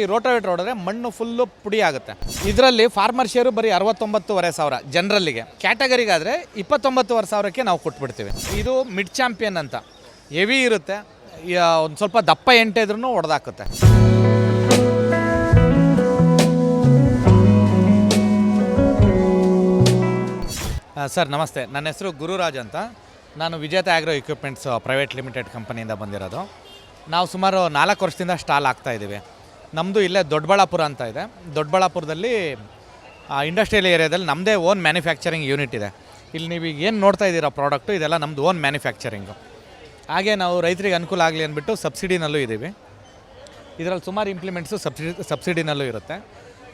ಈ ರೋಟೋವೇಟರ್ ಹೊಡೆದ್ರೆ ಮಣ್ಣು ಫುಲ್ಲು ಪುಡಿ ಆಗುತ್ತೆ. ಇದರಲ್ಲಿ ಫಾರ್ಮರ್ ಶೇರು ಬರೀ ಅರವತ್ತೊಂಬತ್ತುವರೆ ಸಾವಿರ ಜನರಲ್ಲಿಗೆ. ಕ್ಯಾಟಗರಿಗಾದರೆ ಇಪ್ಪತ್ತೊಂಬತ್ತುವರೆ ಸಾವಿರಕ್ಕೆ ನಾವು ಕೊಟ್ಬಿಡ್ತೀವಿ. ಇದು ಮಿಡ್ ಚಾಂಪಿಯನ್ ಅಂತ. ಹೆವಿ ಇರುತ್ತೆ. ಒಂದು ಸ್ವಲ್ಪ ದಪ್ಪ ಎಂಟೆ ಇದ್ರೂ ಹೊಡೆದಾಕುತ್ತೆ. ಸರ್, ನಮಸ್ತೆ. ನನ್ನ ಹೆಸರು ಗುರುರಾಜ್ ಅಂತ. ನಾನು ವಿಜೇತ ಆಗ್ರೋ ಇಕ್ವಿಪ್ಮೆಂಟ್ಸ್ ಪ್ರೈವೇಟ್ ಲಿಮಿಟೆಡ್ ಕಂಪನಿಯಿಂದ ಬಂದಿರೋದು. ನಾವು ಸುಮಾರು ನಾಲ್ಕು ವರ್ಷದಿಂದ ಸ್ಟಾಲ್ ಆಗ್ತಾ ಇದ್ದೀವಿ. ನಮ್ಮದು ಇಲ್ಲೇ ದೊಡ್ಡಬಳ್ಳಾಪುರ ಅಂತ ಇದೆ. ದೊಡ್ಡಬಳ್ಳಾಪುರದಲ್ಲಿ ಇಂಡಸ್ಟ್ರಿಯಲ್ ಏರಿಯಾದಲ್ಲಿ ನಮ್ಮದೇ ಓನ್ ಮ್ಯಾನುಫ್ಯಾಕ್ಚರಿಂಗ್ ಯೂನಿಟ್ ಇದೆ. ಇಲ್ಲಿ ನೀವು ಈಗ ಏನು ನೋಡ್ತಾ ಇದ್ದೀರಾ ಪ್ರಾಡಕ್ಟು ಇದೆಲ್ಲ ನಮ್ಮದು ಓನ್ ಮ್ಯಾನುಫ್ಯಾಕ್ಚರಿಂಗು ಹಾಗೆ ನಾವು ರೈತರಿಗೆ ಅನುಕೂಲ ಆಗಲಿ ಅಂದ್ಬಿಟ್ಟು ಸಬ್ಸಿಡಿನಲ್ಲೂ ಇದ್ದೀವಿ. ಇದರಲ್ಲಿ ಸುಮಾರು ಇಂಪ್ಲಿಮೆಂಟ್ಸು ಸಬ್ಸಿಡಿ ಸಬ್ಸಿಡಿನಲ್ಲೂ ಇರುತ್ತೆ.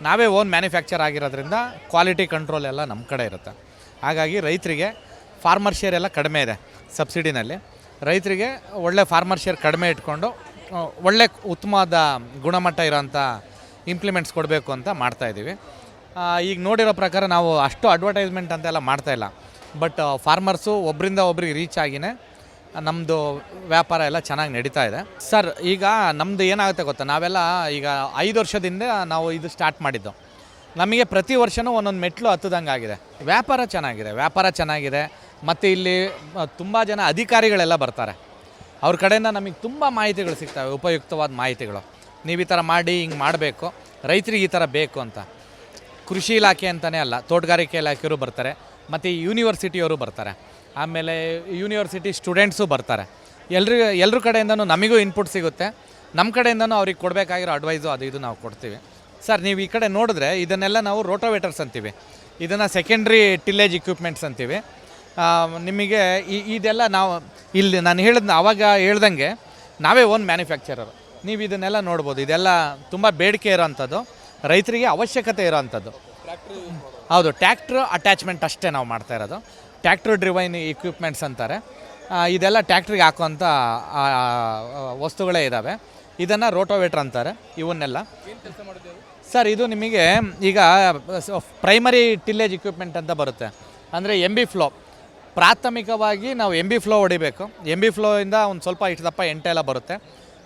ನಾವೇ ಓನ್ ಮ್ಯಾನುಫ್ಯಾಕ್ಚರ್ ಆಗಿರೋದ್ರಿಂದ ಕ್ವಾಲಿಟಿ ಕಂಟ್ರೋಲ್ ಎಲ್ಲ ನಮ್ಮ ಕಡೆ ಇರುತ್ತೆ. ಹಾಗಾಗಿ ರೈತರಿಗೆ ಫಾರ್ಮರ್ ಶೇರ್ ಎಲ್ಲ ಕಡಿಮೆ ಇದೆ ಸಬ್ಸಿಡಿನಲ್ಲಿ ರೈತರಿಗೆ ಒಳ್ಳೆ ಫಾರ್ಮರ್ ಶೇರ್ ಕಡಿಮೆ ಇಟ್ಕೊಂಡು ಒಳ್ಳೆ ಉತ್ತಮವಾದ ಗುಣಮಟ್ಟ ಇರೋಂಥ ಇಂಪ್ಲಿಮೆಂಟ್ಸ್ ಕೊಡಬೇಕು ಅಂತ ಮಾಡ್ತಾಯಿದ್ದೀವಿ ಈಗ ನೋಡಿರೋ ಪ್ರಕಾರ ನಾವು ಅಷ್ಟು ಅಡ್ವರ್ಟೈಸ್ಮೆಂಟ್ ಅಂತೆಲ್ಲ ಮಾಡ್ತಾಯಿಲ್ಲ ಬಟ್ ಫಾರ್ಮರ್ಸು ಒಬ್ಬರಿಂದ ಒಬ್ರಿಗೆ ರೀಚ್ ಆಗಿನೇ ನಮ್ಮದು ವ್ಯಾಪಾರ ಎಲ್ಲ ಚೆನ್ನಾಗಿ ನಡೀತಾ ಇದೆ. ಸರ್ ಈಗ ನಮ್ಮದು ಏನಾಗುತ್ತೆ ಗೊತ್ತಾ? ನಾವೆಲ್ಲ ಈಗ ಐದು ವರ್ಷದಿಂದ ನಾವು ಇದು ಸ್ಟಾರ್ಟ್ ಮಾಡಿದ್ದು. ನಮಗೆ ಪ್ರತಿ ವರ್ಷವೂ ಒಂದೊಂದು ಮೆಟ್ಲು ಹತ್ತದಂಗೆ ಆಗಿದೆ. ವ್ಯಾಪಾರ ಚೆನ್ನಾಗಿದೆ ವ್ಯಾಪಾರ ಚೆನ್ನಾಗಿದೆ. ಮತ್ತು ಇಲ್ಲಿ ತುಂಬ ಜನ ಅಧಿಕಾರಿಗಳೆಲ್ಲ ಬರ್ತಾರೆ. ಅವ್ರ ಕಡೆಯಿಂದ ನಮಗೆ ತುಂಬ ಮಾಹಿತಿಗಳು ಸಿಗ್ತವೆ, ಉಪಯುಕ್ತವಾದ ಮಾಹಿತಿಗಳು. ನೀವು ಈ ಥರ ಮಾಡಿ, ಹಿಂಗೆ ಮಾಡಬೇಕು, ರೈತರಿಗೆ ಈ ಥರ ಬೇಕು ಅಂತ. ಕೃಷಿ ಇಲಾಖೆ ಅಂತಲೇ ಅಲ್ಲ, ತೋಟಗಾರಿಕೆ ಇಲಾಖೆಯವರು ಬರ್ತಾರೆ, ಮತ್ತು ಯೂನಿವರ್ಸಿಟಿಯವರು ಬರ್ತಾರೆ. ಆಮೇಲೆ ಯೂನಿವರ್ಸಿಟಿ ಸ್ಟೂಡೆಂಟ್ಸು ಬರ್ತಾರೆ. ಎಲ್ರಿಗೂ ಎಲ್ಲರ ಕಡೆಯಿಂದನೂ ನಮಗೂ ಇನ್ಪುಟ್ ಸಿಗುತ್ತೆ. ನಮ್ಮ ಕಡೆಯಿಂದನೂ ಅವ್ರಿಗೆ ಕೊಡಬೇಕಾಗಿರೋ ಅಡ್ವೈಸು ಅದು ಇದು ನಾವು ಕೊಡ್ತೀವಿ. ಸರ್ ನೀವು ಈ ಕಡೆ ನೋಡಿದ್ರೆ ಇದನ್ನೆಲ್ಲ ನಾವು ರೋಟೋವೇಟರ್ಸ್ ಅಂತೀವಿ. ಇದನ್ನು ಸೆಕೆಂಡ್ರಿ ಟಿಲ್ಲೇಜ್ ಇಕ್ವಿಪ್ಮೆಂಟ್ಸ್ ಅಂತೀವಿ. ನಿಮಗೆ ಈ ಇದೆಲ್ಲ ನಾವು ಇಲ್ಲಿ ನಾನು ಹೇಳಿದ್ನ ಆವಾಗ ಹೇಳ್ದಂಗೆ ನಾವೇ ಓನ್ ಮ್ಯಾನುಫ್ಯಾಕ್ಚರರ್ ನೀವು ಇದನ್ನೆಲ್ಲ ನೋಡ್ಬೋದು. ಇದೆಲ್ಲ ತುಂಬ ಬೇಡಿಕೆ ಇರೋವಂಥದ್ದು ರೈತರಿಗೆ ಅವಶ್ಯಕತೆ ಇರೋವಂಥದ್ದು ಹೌದು, ಟ್ಯಾಕ್ಟ್ರ್ ಅಟ್ಯಾಚ್ಮೆಂಟ್ ಅಷ್ಟೇ ನಾವು ಮಾಡ್ತಾ ಇರೋದು. ಟ್ಯಾಕ್ಟ್ರ್ ಡ್ರಿವೈನ್ ಇಕ್ವಿಪ್ಮೆಂಟ್ಸ್ ಅಂತಾರೆ. ಇದೆಲ್ಲ ಟ್ಯಾಕ್ಟ್ರಿಗೆ ಹಾಕುವಂಥ ವಸ್ತುಗಳೇ ಇದ್ದಾವೆ ಇದನ್ನು ರೋಟೋವೇಟ್ರ್ ಅಂತಾರೆ, ಇವನ್ನೆಲ್ಲ. ಸರ್, ಇದು ನಿಮಗೆ ಈಗ ಪ್ರೈಮರಿ ಟಿಲ್ಲೇಜ್ ಇಕ್ವಿಪ್ಮೆಂಟ್ ಅಂತ ಬರುತ್ತೆ. ಅಂದರೆ ಎಂ ಬಿ ಫ್ಲೋ ಪ್ರಾಥಮಿಕವಾಗಿ ನಾವು ಎಂ ಬಿ ಫ್ಲೋ ಹೊಡಿಬೇಕು. ಎಂ ಬಿ ಫ್ಲೋಯಿಂದ ಒಂದು ಸ್ವಲ್ಪ ಇಷ್ಟು ದಪ್ಪ ಎಂಟೆ ಎಲ್ಲ ಬರುತ್ತೆ.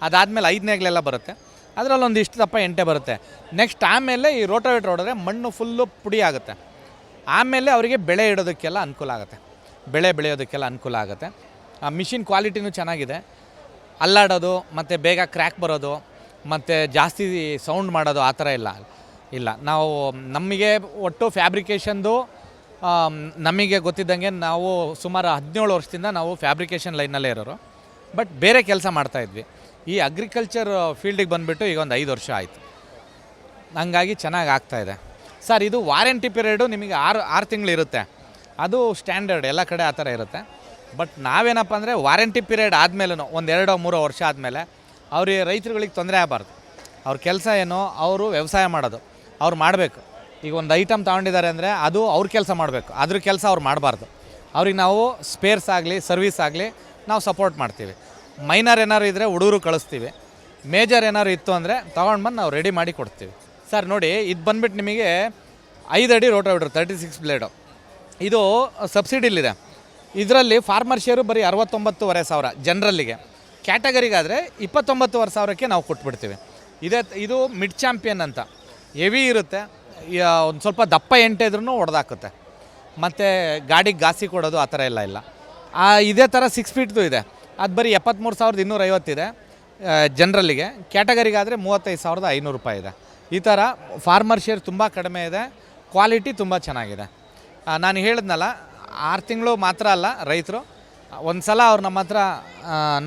ಅದಾದಮೇಲೆ ಐದನೇಗಳೆಲ್ಲ ಬರುತ್ತೆ. ಅದರಲ್ಲಿ ಒಂದು ಇಷ್ಟು ದಪ್ಪ ಎಂಟೆ ಬರುತ್ತೆ. ನೆಕ್ಸ್ಟ್ ಆಮೇಲೆ ಈ ರೋಟೋವೇಟ್ರ್ ಹೊಡೆದ್ರೆ ಮಣ್ಣು ಫುಲ್ಲು ಪುಡಿ ಆಗುತ್ತೆ. ಆಮೇಲೆ ಅವರಿಗೆ ಬೆಳೆ ಇಡೋದಕ್ಕೆಲ್ಲ ಅನುಕೂಲ ಆಗುತ್ತೆ. ಬೆಳೆ ಬೆಳೆಯೋದಕ್ಕೆಲ್ಲ ಅನುಕೂಲ ಆಗುತ್ತೆ. ಆ ಮಿಷಿನ್ ಕ್ವಾಲಿಟಿನೂ ಚೆನ್ನಾಗಿದೆ. ಅಲ್ಲಾಡೋದು, ಮತ್ತು ಬೇಗ ಕ್ರ್ಯಾಕ್ ಬರೋದು, ಮತ್ತು ಜಾಸ್ತಿ ಸೌಂಡ್ ಮಾಡೋದು ಆ ಥರ ಇಲ್ಲ. ಇಲ್ಲ. ನಾವು ನಮಗೆ ಒಟ್ಟು ಫ್ಯಾಬ್ರಿಕೇಷನ್ದು ನಮಗೆ ಗೊತ್ತಿದ್ದಂಗೆ ನಾವು ಸುಮಾರು ಹದಿನೇಳು ವರ್ಷದಿಂದ ನಾವು ಫ್ಯಾಬ್ರಿಕೇಷನ್ ಲೈನಲ್ಲೇ ಇರೋರು. ಬಟ್ ಬೇರೆ ಕೆಲಸ ಮಾಡ್ತಾಯಿದ್ವಿ ಈ ಅಗ್ರಿಕಲ್ಚರ್ ಫೀಲ್ಡಿಗೆ ಬಂದುಬಿಟ್ಟು ಈಗ ಒಂದು ಐದು ವರ್ಷ ಆಯಿತು. ಹಂಗಾಗಿ ಚೆನ್ನಾಗಿ ಆಗ್ತಾಯಿದೆ ಸರ್, ಇದು ವಾರಂಟಿ ಪೀರಿಯಡು ನಿಮಗೆ ಆರು ಆರು ತಿಂಗಳು ಇರುತ್ತೆ. ಅದು ಸ್ಟ್ಯಾಂಡರ್ಡ್ ಎಲ್ಲ ಕಡೆ ಆ ಥರ ಇರುತ್ತೆ. ಬಟ್ ನಾವೇನಪ್ಪ ಅಂದರೆ ವಾರಂಟಿ ಪೀರಿಯಡ್ ಆದಮೇಲೂ ಒಂದು ಎರಡೋ ಮೂರೋ ವರ್ಷ ಆದಮೇಲೆ ಅವ್ರಿಗೆ ರೈತರುಗಳಿಗೆ ತೊಂದರೆ ಆಗಬಾರ್ದು. ಅವ್ರ ಕೆಲಸ ಏನು? ಅವರು ವ್ಯವಸಾಯ ಮಾಡೋದು. ಅವ್ರು ಮಾಡಬೇಕು. ಈಗ ಒಂದು ಐಟಮ್ ತೊಗೊಂಡಿದ್ದಾರೆ ಅಂದರೆ ಅದು ಅವ್ರ ಕೆಲಸ ಮಾಡಬೇಕು. ಅದ್ರ ಕೆಲಸ ಅವ್ರು ಮಾಡಬಾರ್ದು. ಅವ್ರಿಗೆ ನಾವು ಸ್ಪೇರ್ಸ್ ಆಗಲಿ ಸರ್ವಿಸ್ ಆಗಲಿ ನಾವು ಸಪೋರ್ಟ್ ಮಾಡ್ತೀವಿ. ಮೈನರ್ ಏನಾದ್ರು ಇದ್ದರೆ ಹುಡುಗರು ಕಳಿಸ್ತೀವಿ. ಮೇಜರ್ ಏನಾದ್ರು ಇತ್ತು ಅಂದರೆ ತೊಗೊಂಡು ಬಂದು ನಾವು ರೆಡಿ ಮಾಡಿ ಕೊಡ್ತೀವಿ. ಸರ್ ನೋಡಿ, ಇದು ಬಂದ್ಬಿಟ್ಟು ನಿಮಗೆ ಐದು ಅಡಿ ರೋಟೋವೇಟ್ರ್ ತರ್ಟಿ ಸಿಕ್ಸ್ ಬ್ಲೇಡು ಇದು ಸಬ್ಸಿಡಿಲಿದೆ ಇದರಲ್ಲಿ ಫಾರ್ಮರ್ ಶೇರು ಬರೀ ಅರವತ್ತೊಂಬತ್ತುವರೆ ಸಾವಿರ ಜನರಲ್ಲಿಗೆ. ಕ್ಯಾಟಗರಿಗಾದರೆ ಇಪ್ಪತ್ತೊಂಬತ್ತುವರೆ ಸಾವಿರಕ್ಕೆ ನಾವು ಕೊಟ್ಬಿಡ್ತೀವಿ. ಇದೇ, ಇದು ಮಿಡ್ ಚಾಂಪಿಯನ್ ಅಂತ. ಹೆವಿ ಇರುತ್ತೆ. ಒಂದು ಸ್ವಲ್ಪ ದಪ್ಪ ಎಂಟೆ ಇದ್ರೂ ಹೊಡೆದಾಕುತ್ತೆ ಮತ್ತು ಗಾಡಿಗೆ ಗಾಸಿ ಕೊಡೋದು ಆ ಥರ ಎಲ್ಲ ಇಲ್ಲ. ಇದೇ ಥರ ಸಿಕ್ಸ್ ಫೀಟ್ದು ಇದೆ. ಅದು ಬರೀ ಎಪ್ಪತ್ತ್ಮೂರು ಸಾವಿರದ ಇನ್ನೂರೈವತ್ತಿದೆ ಜನರಲ್ಲಿಗೆ. ಕ್ಯಾಟಗರಿಗಾದರೆ ಮೂವತ್ತೈದು ಸಾವಿರದ ಐನೂರು ರೂಪಾಯಿ ಇದೆ. ಈ ಥರ ಫಾರ್ಮರ್ ಶೇರ್ ತುಂಬ ಕಡಿಮೆ ಇದೆ. ಕ್ವಾಲಿಟಿ ತುಂಬ ಚೆನ್ನಾಗಿದೆ. ನಾನು ಹೇಳಿದ್ನಲ್ಲ, ಆರು ತಿಂಗಳು ಮಾತ್ರ ಅಲ್ಲ ರೈತರು. ಒಂದು ಸಲ ಅವ್ರು ನಮ್ಮ ಹತ್ರ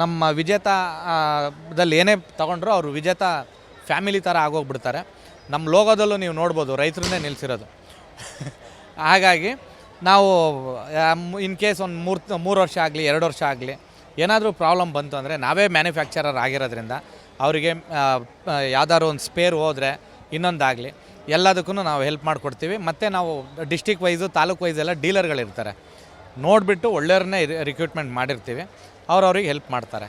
ನಮ್ಮ ವಿಜೇತದಲ್ಲಿ ಏನೇ ತೊಗೊಂಡ್ರು ಅವರು ವಿಜೇತ ಫ್ಯಾಮಿಲಿ ಥರ ಆಗೋಗ್ಬಿಡ್ತಾರೆ. ನಮ್ಮ ಲೋಗೋದಲ್ಲೂ ನೀವು ನೋಡ್ಬೋದು, ರೈತರನ್ನೇ ನಿಲ್ಲಿಸಿರೋದು ಹಾಗಾಗಿ ನಾವು ಇನ್ ಕೇಸ್ ಒಂದು ಮೂರು ಮೂರು ವರ್ಷ ಆಗಲಿ, ಎರಡು ವರ್ಷ ಆಗಲಿ, ಏನಾದರೂ ಪ್ರಾಬ್ಲಮ್ ಬಂತು ಅಂದರೆ ನಾವೇ ಮ್ಯಾನುಫ್ಯಾಕ್ಚರರ್ ಆಗಿರೋದ್ರಿಂದ ಅವರಿಗೆ ಯಾವ್ದಾದ್ರು ಒಂದು ಸ್ಪೇರ್ ಹೋದರೆ ಇನ್ನೊಂದಾಗಲಿ ಎಲ್ಲದಕ್ಕೂ ನಾವು ಹೆಲ್ಪ್ ಮಾಡಿಕೊಡ್ತೀವಿ. ಮತ್ತು ನಾವು ಡಿಸ್ಟಿಕ್ ವೈಸು ತಾಲೂಕು ವೈಸ್ ಎಲ್ಲ ಡೀಲರ್ಗಳಿರ್ತಾರೆ ನೋಡಿಬಿಟ್ಟು ಒಳ್ಳೆಯವ್ರನ್ನೇ ರಿಕ್ರೂಟ್ಮೆಂಟ್ ಮಾಡಿರ್ತೀವಿ. ಅವ್ರವ್ರಿಗೆ ಹೆಲ್ಪ್ ಮಾಡ್ತಾರೆ.